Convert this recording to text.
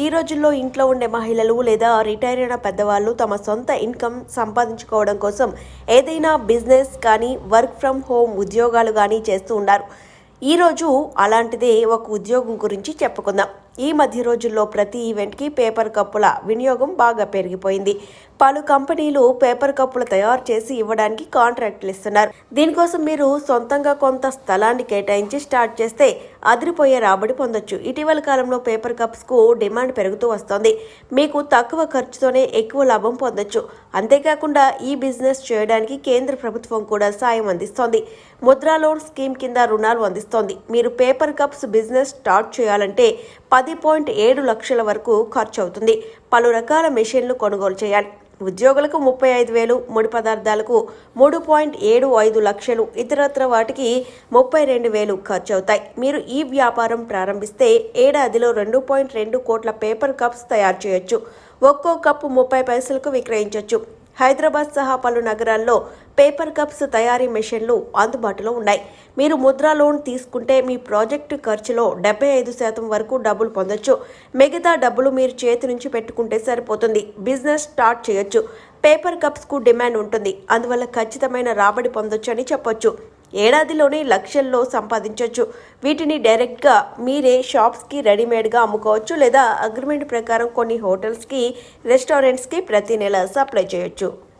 ఈ రోజుల్లో ఇంట్లో ఉండే మహిళలు లేదా రిటైర్ అయిన పెద్దవాళ్ళు తమ సొంత ఇన్కమ్ సంపాదించుకోవడం కోసం ఏదైనా బిజినెస్ కానీ వర్క్ ఫ్రమ్ హోమ్ ఉద్యోగాలు కానీ చేస్తూ ఉన్నారు. ఈరోజు అలాంటిదే ఒక ఉద్యోగం గురించి చెప్పుకుందాం. ఈ మధ్య రోజుల్లో ప్రతి ఈవెంట్కి పేపర్ కప్పుల వినియోగం బాగా పెరిగిపోయింది. పలు కంపెనీలు పేపర్ కప్పులు తయారు చేసి ఇవ్వడానికి కాంట్రాక్టులు ఇస్తున్నారు. దీనికోసం మీరు సొంతంగా కొంత స్థలాన్ని కేటాయించి స్టార్ట్ చేస్తే అదిరిపోయే రాబడి పొందొచ్చు. ఇటీవల కాలంలో పేపర్ కప్స్కు డిమాండ్ పెరుగుతూ వస్తోంది. మీకు తక్కువ ఖర్చుతోనే ఎక్కువ లాభం పొందొచ్చు. అంతేకాకుండా ఈ బిజినెస్ చేయడానికి కేంద్ర ప్రభుత్వం కూడా సాయం అందిస్తోంది. ముద్రా లోన్ స్కీమ్ కింద రుణాలు అందిస్తోంది. మీరు పేపర్ కప్స్ బిజినెస్ స్టార్ట్ చేయాలంటే పది పాయింట్ ఏడు లక్షల వరకు ఖర్చు అవుతుంది పలు రకాల మెషిన్లు కొనుగోలు చేయాలి. ఉద్యోగులకు ముప్పై ఐదు వేలు ముడి పదార్థాలకు మూడు పాయింట్ ఏడు ఐదు లక్షలు ఇతరత్ర వాటికి ముప్పై రెండు వేలు ఖర్చు అవుతాయి మీరు ఈ వ్యాపారం ప్రారంభిస్తే ఏడాదిలో రెండు పాయింట్ రెండు కోట్ల పేపర్ కప్స్ తయారు చేయొచ్చు. ఒక్కో కప్పు ముప్పై పైసలకు విక్రయించవచ్చు హైదరాబాద్ సహా పలు నగరాల్లో పేపర్ కప్స్ తయారీ మెషిన్లు అందుబాటులో ఉన్నాయి. మీరు ముద్రా లోన్ తీసుకుంటే మీ ప్రాజెక్టు ఖర్చులో డెబ్బై ఐదు శాతం వరకు డబ్బులు పొందొచ్చు. మిగతా డబ్బులు మీరు చేతి నుంచి పెట్టుకుంటే సరిపోతుంది. బిజినెస్ స్టార్ట్ చేయొచ్చు. పేపర్ కప్స్కు డిమాండ్ ఉంటుంది. అందువల్ల ఖచ్చితమైన రాబడి పొందొచ్చు అని చెప్పొచ్చు. ఏడాదిలోనే లక్షల్లో సంపాదించవచ్చు వీటిని డైరెక్ట్గా మీరే షాప్స్కి రెడీమేడ్గా అమ్ముకోవచ్చు లేదా అగ్రిమెంట్ ప్రకారం కొన్ని హోటల్స్కి రెస్టారెంట్స్కి ప్రతి నెల సప్లై చేయొచ్చు.